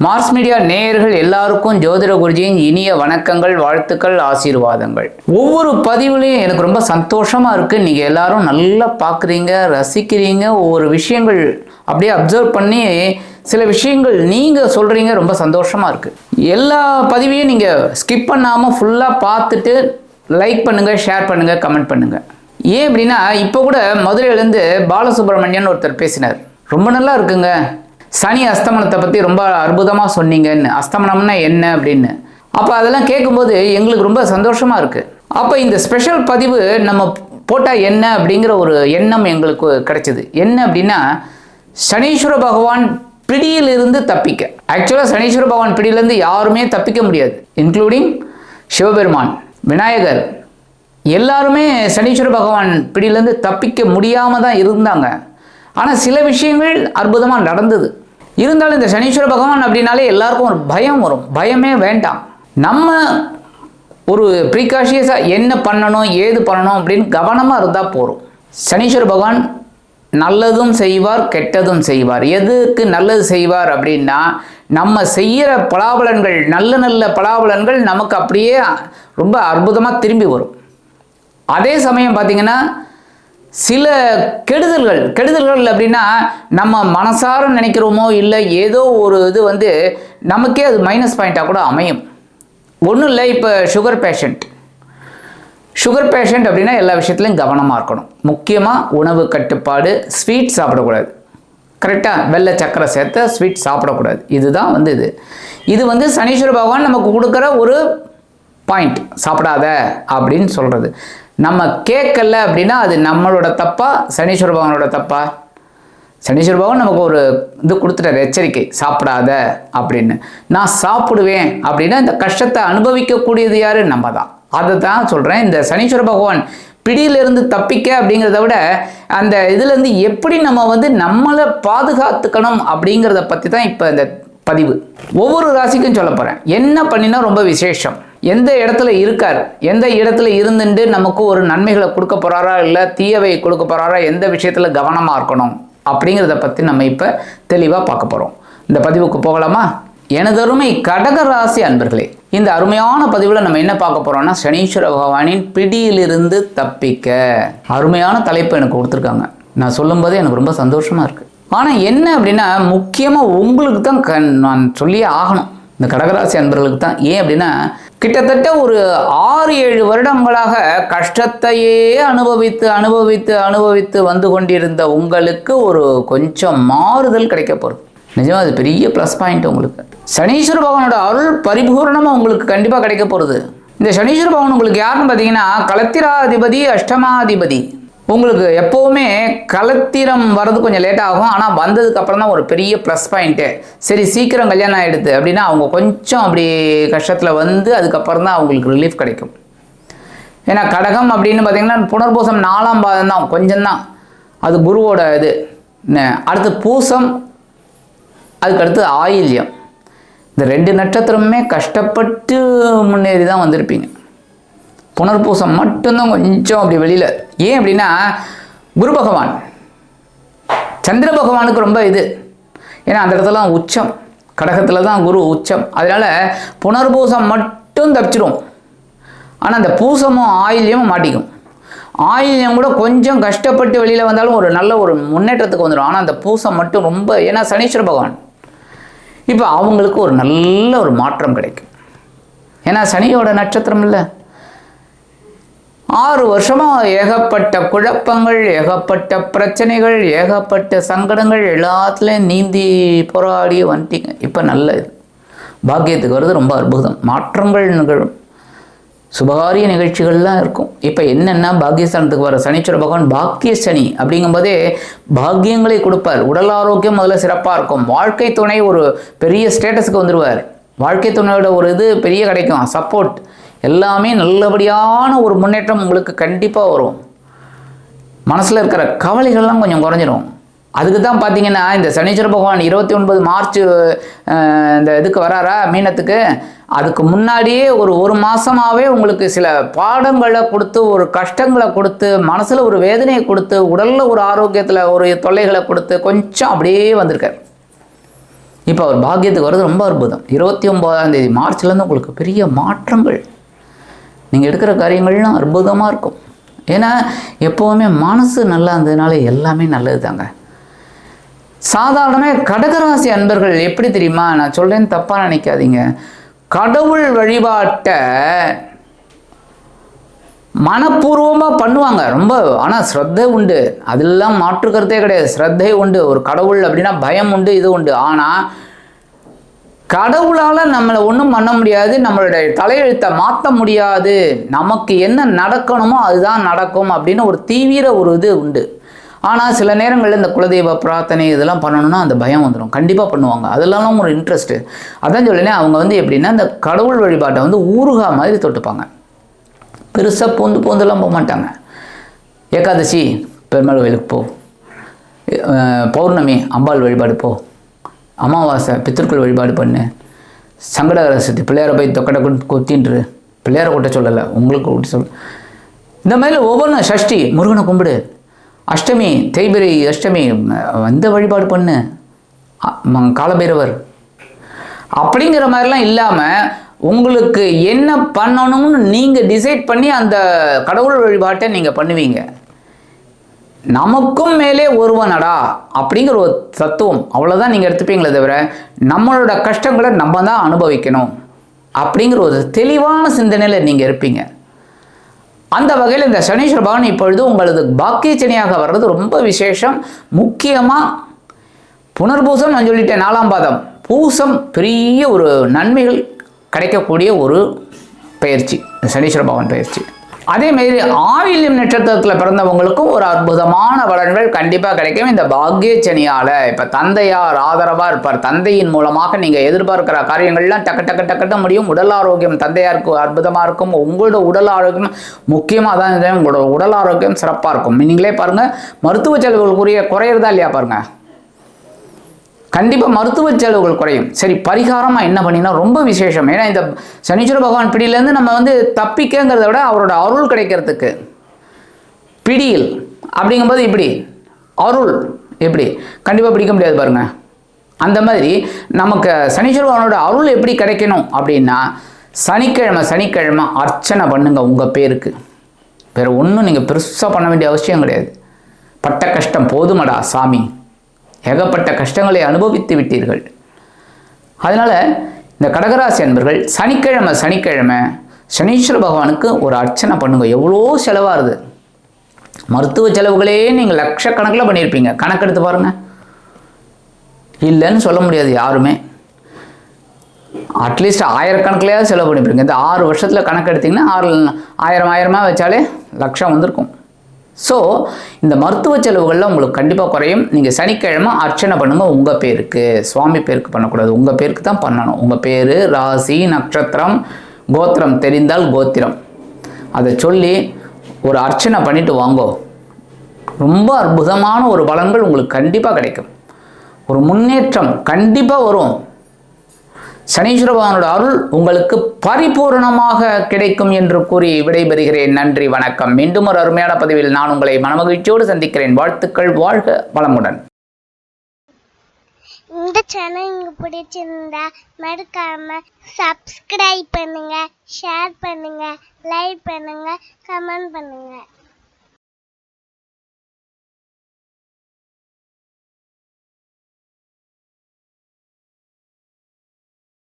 Mars media நேயர்கள் எல்லாருக்கும் ஜோதிட குருஜியின் இனிய வணக்கங்கள் வாழ்த்துக்கள் ஆசீர்வாதங்கள். ஒவ்வொரு பதிவுலையும் எனக்கு ரொம்ப சந்தோஷமா இருக்கு. நீங்க எல்லாரும் நல்லா பார்க்குறீங்க ரசிக்கிறீங்க. ஒவ்வொரு விஷயங்கள் அப்படியே அப்சர்வ் பண்ணி சில விஷயங்கள் நீங்க சொல்றீங்க ரொம்ப சந்தோஷமா இருக்கு. எல்லா பதிவையும் நீங்க ஸ்கிப் பண்ணாம ஃபுல்லா பார்த்துட்டு லைக் பண்ணுங்க ஷேர் பண்ணுங்க கமெண்ட் பண்ணுங்க. ஏன் அப்படின்னா இப்போ கூட மதுரையிலேருந்து பாலசுப்ரமணியன் ஒருத்தர் பேசினார். ரொம்ப நல்லா இருக்குங்க. சனி அஸ்தமனத்தை பற்றி ரொம்ப அற்புதமாக சொன்னீங்கன்னு. அஸ்தமனம்னா என்ன அப்படின்னு. அப்போ அதெல்லாம் கேட்கும்போது எங்களுக்கு ரொம்ப சந்தோஷமாக இருக்குது அப்போ இந்த ஸ்பெஷல் பதிவு நம்ம போட்டால் என்ன அப்படிங்கிற ஒரு எண்ணம் எங்களுக்கு கிடைச்சிது. என்ன அப்படின்னா சனீஸ்வர பகவான் பிடியிலிருந்து தப்பிக்க. ஆக்சுவலாக சனீஸ்வர பகவான் பிடியிலேருந்து யாருமே தப்பிக்க முடியாது. இன்க்ளூடிங் சிவபெருமான் விநாயகர். எல்லாருமே சனீஸ்வர பகவான் பிடியிலேருந்து தப்பிக்க முடியாமல் தான் இருந்தாங்க. ஆனால் சில விஷயங்கள் அற்புதமாக நடந்தது. இருந்தாலும் இந்த சனீஸ்வர பகவான் அப்படின்னாலே எல்லாருக்கும் ஒரு பயம் வரும். பயமே வேண்டாம். நம்ம ஒரு ப்ரீகாஷியஸாக என்ன பண்ணணும் ஏது பண்ணணும் அப்படின்னு கவனமாக இருந்தால் போகிறோம் சனீஸ்வர பகவான் நல்லதும் செய்வார் கெட்டதும் செய்வார். எதுக்கு நல்லது செய்வார் அப்படின்னா நம்ம செய்கிற பலாபலன்கள் நல்ல நல்ல பலாபலன்கள் நமக்கு அப்படியே ரொம்ப அற்புதமாக திரும்பி வரும். அதே சமயம் பார்த்திங்கன்னா சில கெடுதல்கள் கெடுதல்கள் அப்படின்னா நம்ம மனசார நினைக்கிறோமோ இல்லை ஏதோ ஒரு இது வந்து நமக்கே அது மைனஸ் பாயிண்ட்டாக கூட அமையும். ஒன்றும் இல்லை இப்போ சுகர் பேஷண்ட் சுகர் பேஷண்ட் அப்படின்னா எல்லா விஷயத்துலையும் கவனமாக இருக்கணும். முக்கியமாக உணவு கட்டுப்பாடு ஸ்வீட் சாப்பிடக்கூடாது. கரெக்டாக வெள்ளை சக்கரை சேர்த்த ஸ்வீட் சாப்பிடக்கூடாது. இதுதான் வந்து இது. இது வந்து சனீஸ்வர பகவான் நமக்கு கொடுக்குற ஒரு பாயிண்ட் சாப்பிடாத அப்படின்னு சொல்கிறது நம்ம கேட்கல அப்படின்னா அது நம்மளோட தப்பா சனீஸ்வர பகவானோட தப்பா? சனீஸ்வர பகவான் நமக்கு ஒரு இது கொடுத்துட்டார் எச்சரிக்கை. சாப்பிடாத அப்படின்னு. நான் சாப்பிடுவேன் அப்படின்னா இந்த கஷ்டத்தை அனுபவிக்கக்கூடியது யாரு? நம்ம தான் அதை தான் சொல்கிறேன் இந்த சனீஸ்வர பகவான் பிடியிலிருந்து தப்பிக்க அப்படிங்கிறத விட அந்த இதுலேருந்து எப்படி நம்ம வந்து நம்மளை பாதுகாத்துக்கணும் அப்படிங்கிறத பற்றி தான் இப்போ இந்த பதிவு. ஒவ்வொரு ராசிக்கும் சொல்ல போகிறேன் என்ன பண்ணினா ரொம்ப விசேஷம். எந்த இடத்துல இருக்கார் எந்த இடத்துல இருந்துட்டு நமக்கு ஒரு நன்மைகளை கொடுக்க போகிறாரா இல்லை தீயவை கொடுக்க போகிறாரா எந்த விஷயத்தில் கவனமாக இருக்கணும் அப்படிங்கிறத பற்றி நம்ம இப்போ தெளிவாக பார்க்க போகிறோம் இந்த பதிவுக்கு போகலாமா? எனதருமை கடக ராசி அன்பர்களே இந்த அருமையான பதிவில் நம்ம என்ன பார்க்க போகிறோம்னா சனீஸ்வர பகவானின் பிடியிலிருந்து தப்பிக்க அருமையான தலைப்பு எனக்கு கொடுத்துருக்காங்க. நான் சொல்லும்போதே எனக்கு ரொம்ப சந்தோஷமாக இருக்குது ஆனால் என்ன அப்படின்னா முக்கியமாக உங்களுக்கு தான் க நான் சொல்லியே ஆகணும். இந்த கடகராசி அன்பர்களுக்கு தான் ஏன் அப்படின்னா கிட்டத்தட்ட ஒரு ஆறு ஏழு வருடங்களாக கஷ்டத்தையே அனுபவித்து அனுபவித்து அனுபவித்து வந்து கொண்டிருந்த உங்களுக்கு ஒரு கொஞ்சம் மாறுதல் கிடைக்க போகிறது நிஜமாக அது பெரிய ப்ளஸ் பாயிண்ட் உங்களுக்கு. சனீஸ்வர பகவானோட அருள் பரிபூர்ணமாக உங்களுக்கு கண்டிப்பாக கிடைக்க போகிறது இந்த சனீஸ்வர பகவான் உங்களுக்கு யாருன்னு பார்த்தீங்கன்னா கலத்திராதிபதி அஷ்டமாதிபதி. உங்களுக்கு எப்போவுமே கலத்திரம் வர்றது கொஞ்சம் லேட் ஆகும். ஆனால் வந்ததுக்கு அப்புறம் தான் ஒரு பெரிய ப்ளஸ் பாயிண்ட்டு சரி சீக்கிரம் கல்யாணம் ஆகிடுது அப்படின்னா அவங்க கொஞ்சம் அப்படி கஷ்டத்தில் வந்து அதுக்கப்புறம் தான் அவங்களுக்கு ரிலீஃப் கிடைக்கும். ஏன்னா கடகம் அப்படின்னு பார்த்தீங்கன்னா புனர்பூசம் நாலாம் பாதம் தான். கொஞ்சம்தான் அது குருவோட இது. என்ன, அடுத்து பூசம். அதுக்கடுத்து ஆயில்யம். இந்த ரெண்டு நட்சத்திரமுமே கஷ்டப்பட்டு முன்னேறி தான் வந்திருப்பீங்க. புனர்பூசம் மட்டும்தான் கொஞ்சம் அப்படி வெளியில். ஏன் அப்படின்னா குரு பகவான் சந்திர பகவானுக்கு ரொம்ப இது. ஏன்னா அந்த இடத்துல உச்சம். கடகத்தில் தான் குரு உச்சம். அதனால் புனர்பூசம் மட்டும் தப்பிச்சிடும் ஆனால் அந்த பூசமும் ஆயில்யமும் மாட்டிக்கும். ஆயில்யம் கூட கொஞ்சம் கஷ்டப்பட்டு வெளியில் வந்தாலும் ஒரு நல்ல ஒரு முன்னேற்றத்துக்கு வந்துடும் ஆனால் அந்த பூசம் மட்டும் ரொம்ப ஏன்னா சனீஸ்வர பகவான். இப்போ அவங்களுக்கு ஒரு நல்ல ஒரு மாற்றம் கிடைக்கும். ஏன்னா சனியோட நட்சத்திரம் இல்லை. ஆறு வருஷமாக ஏகப்பட்ட குழப்பங்கள் ஏகப்பட்ட பிரச்சனைகள் ஏகப்பட்ட சங்கடங்கள் எல்லாத்துலேயும் நீந்தி போராடி வந்துட்டீங்க. இப்போ நல்ல இது பாக்கியத்துக்கு வருது ரொம்ப அற்புதம். மாற்றங்கள் நிகழும். சுபகாரிய நிகழ்ச்சிகள்லாம் இருக்கும். இப்போ என்னென்னா பாக்கியஸ்தானத்துக்கு வர சனீஸ்வர பகவான் பாக்கிய சனி அப்படிங்கும்போதே பாக்கியங்களை கொடுப்பார். உடல் ஆரோக்கியம் முதல்ல சிறப்பாக இருக்கும். வாழ்க்கை துணை ஒரு பெரிய ஸ்டேட்டஸுக்கு வந்துடுவார் வாழ்க்கை துணையோட ஒரு இது பெரிய கிடைக்கும். சப்போர்ட் எல்லாமே நல்லபடியான ஒரு முன்னேற்றம் உங்களுக்கு கண்டிப்பாக வரும். மனசில் இருக்கிற கவலைகள்லாம் கொஞ்சம் குறைஞ்சிரும். அதுக்கு தான் பார்த்தீங்கன்னா இந்த சனீஸ்வர பகவான் இருபத்தி ஒன்பது மார்ச் இந்த இதுக்கு வராரா மீனத்துக்கு? அதுக்கு முன்னாடியே ஒரு ஒரு மாதமாகவே உங்களுக்கு சில பாடங்களை கொடுத்து ஒரு கஷ்டங்களை கொடுத்து மனசில் ஒரு வேதனையை கொடுத்து உடலில் ஒரு ஆரோக்கியத்தில் ஒரு தொல்லைகளை கொடுத்து கொஞ்சம் அப்படியே வந்திருக்கார். இப்போ அவர் பாக்கியத்துக்கு வர்றது ரொம்ப அற்புதம். இருபத்தி ஒம்போதாம் தேதி மார்ச்லேருந்து உங்களுக்கு பெரிய மாற்றங்கள். நீங்கள் எடுக்கிற காரியங்கள்லாம் அற்புதமாக இருக்கும். ஏன்னா எப்போவுமே மனசு நல்லா இருந்ததுனால எல்லாமே நல்லது தாங்க சாதாரணமாக கடகராசி அன்பர்கள் எப்படி தெரியுமா? நான் சொல்கிறேன்னு தப்பாக நினைக்காதீங்க. கடவுள் வழிபாட்டை மனப்பூர்வமாக பண்ணுவாங்க. ரொம்ப ஆனால் ஸ்ரத்தை உண்டு. அதெல்லாம் மாற்றுக்கிறதே கிடையாது. ஸ்ரத்தை உண்டு. ஒரு கடவுள் அப்படின்னா பயம் உண்டு இது உண்டு. ஆனால் கடவுளால் நம்மளை ஒன்றும் பண்ண முடியாது நம்மளுடைய தலையெழுத்தை மாற்ற முடியாது. நமக்கு என்ன நடக்கணுமோ அதுதான் நடக்கும் அப்படின்னு ஒரு தீவிர ஒரு இது உண்டு. ஆனால் சில நேரங்களில் இந்த குலதெய்வ பிரார்த்தனை இதெல்லாம் பண்ணணும்னா அந்த பயம் வந்துடும் கண்டிப்பாக பண்ணுவாங்க. அதெல்லாம் ஒரு இன்ட்ரெஸ்ட்டு அதான் சொல்லினேன் அவங்க வந்து எப்படின்னா இந்த கடவுள் வழிபாட்டை வந்து ஊறுகா மாதிரி தொட்டுப்பாங்க. பெருசாக பூந்து பூந்தெல்லாம் போக மாட்டாங்க. ஏகாதசி பெருமாள் கோயிலுக்கு போ. பௌர்ணமி அம்பாள் வழிபாடு போ. அமாவாசை பித்தர்கள் வழிபாடு பண்ணு. சங்கடகர சக்தி பிள்ளையாரை போய் தொக்கடை கொண்டு கொத்தின்று. பிள்ளையாரை கொட்ட சொல்லலை உங்களுக்கு கொட்ட சொல்ல இந்த மாதிரி ஒவ்வொன்றும் சஷ்டி முருகனை கும்பிடு. அஷ்டமி தேய்பிரை அஷ்டமி வந்த வழிபாடு பண்ணு. காலபைரவர். அப்படிங்கிற மாதிரிலாம் இல்லாமல் உங்களுக்கு என்ன பண்ணணும்னு நீங்கள் டிசைட் பண்ணி அந்த கடவுள் வழிபாட்டை நீங்கள் பண்ணுவீங்க. நமக்கும் மேலே ஒருவனடா அப்படிங்கிற ஒரு தத்துவம். அவ்வளோதான் நீங்கள் எடுத்துப்பீங்களே தவிர நம்மளோட கஷ்டங்களை நம்ம தான் அனுபவிக்கணும் அப்படிங்கிற ஒரு தெளிவான சிந்தனையில் நீங்கள் இருப்பீங்க. அந்த வகையில் இந்த சனீஸ்வர பகவான் இப்பொழுது உங்களது பாக்கிய சனியாக வர்றது ரொம்ப விசேஷம். முக்கியமாக புனர்பூசம் நான் சொல்லிட்டேன் நாலாம் பாதம். பூசம் பெரிய ஒரு நன்மைகள் கிடைக்கக்கூடிய ஒரு பயிற்சி சனீஸ்வர பகவான் பயிற்சி. அதே மாதிரி நட்சத்திரத்தில் பிறந்தவங்களுக்கும் ஒரு அற்புதமான பலன்கள் கண்டிப்பாக கிடைக்கும். இந்த பாக்கிய சனியால் இப்போ தந்தையார் ஆதரவாக இருப்பார். தந்தையின் மூலமாக நீங்கள் எதிர்பார்க்கிற காரியங்கள்லாம் டக்கு டக்கு டக்குன்னு முடியும். உடல் ஆரோக்கியம் தந்தையாருக்கு அற்புதமாக இருக்கும். உங்களோட உடல் ஆரோக்கியம் முக்கியமாக தான் உங்களோட உடல் ஆரோக்கியம் சிறப்பாக இருக்கும். நீங்களே பாருங்கள் மருத்துவ செலவுகளுக்குரிய குறையிறதா இல்லையா பாருங்கள் கண்டிப்பாக மருத்துவ செலவுகள் குறையும். சரி பரிகாரமாக என்ன பண்ணினா ரொம்ப விசேஷம். ஏன்னா இந்த சனீஸ்வர பகவான் பிடியிலேருந்து நம்ம வந்து தப்பிக்கங்கிறத விட அவரோட அருள் கிடைக்கிறதுக்கு. பிடியில் அப்படிங்கும்போது இப்படி. அருள் எப்படி? கண்டிப்பாக பிடிக்க முடியாது பாருங்கள் அந்த மாதிரி நமக்கு சனீஸ்வர பகவானோட அருள் எப்படி கிடைக்கணும் அப்படின்னா சனிக்கிழமை சனிக்கிழமை அர்ச்சனை பண்ணுங்கள் உங்கள் பேருக்கு. வேறு ஒன்றும் நீங்கள் பெருசாக பண்ண வேண்டிய அவசியம் கிடையாது. பட்ட கஷ்டம் போதுமடா சாமி. ஏகப்பட்ட கஷ்டங்களை அனுபவித்து விட்டீர்கள். அதனால் இந்த கடகராசி அன்பர்கள் சனிக்கிழமை சனிக்கிழமை சனீஸ்வர பகவானுக்கு ஒரு அர்ச்சனை பண்ணுங்க. எவ்வளோ செலவாகுது மருத்துவ செலவுகளே நீங்கள் லட்சக்கணக்கில் பண்ணியிருப்பீங்க. கணக்கெடுத்து பாருங்கள் இல்லைன்னு சொல்ல முடியாது யாருமே. அட்லீஸ்ட் ஆயிரக்கணக்கிலேயாவது செலவு பண்ணியிருப்பீங்க. இந்த ஆறு வருஷத்தில் கணக்கு எடுத்திங்கன்னா ஆறு ஆயிரம் ஆயிரமாக வச்சாலே லட்சம் வந்திருக்கும். ஸோ இந்த மருத்துவ செலவுகள்லாம் உங்களுக்கு கண்டிப்பாக குறையும். நீங்கள் சனிக்கிழமை அர்ச்சனை பண்ணுங்கள் உங்கள் பேருக்கு. சுவாமி பேருக்கு பண்ணக்கூடாது. உங்கள் பேருக்கு தான் பண்ணணும். உங்கள் பேர் ராசி நட்சத்திரம் கோத்திரம். தெரிந்தால் கோத்திரம். அதை சொல்லி ஒரு அர்ச்சனை பண்ணிவிட்டு வாங்கோ. ரொம்ப அற்புதமான ஒரு பலன்கள் உங்களுக்கு கண்டிப்பாக கிடைக்கும். ஒரு முன்னேற்றம் கண்டிப்பாக வரும். சனீஸ்வர பகவானோட அருள் உங்களுக்கு பரிபூரணமாக கிடைக்கும் என்று கூறி விடைபெறுகிறேன். நன்றி வணக்கம். மீண்டும் ஒரு அருமையான பதிவில் நான் உங்களை மனமகிழ்ச்சியோடு சந்திக்கிறேன். வாழ்த்துக்கள் வாழ்க வளமுடன். இந்த சேனல் உங்களுக்கு பிடிச்சிருந்தா மறக்காம சப்ஸ்கிரைப் பண்ணுங்க ஷேர் பண்ணுங்க லைக் பண்ணுங்க கமெண்ட் பண்ணுங்க.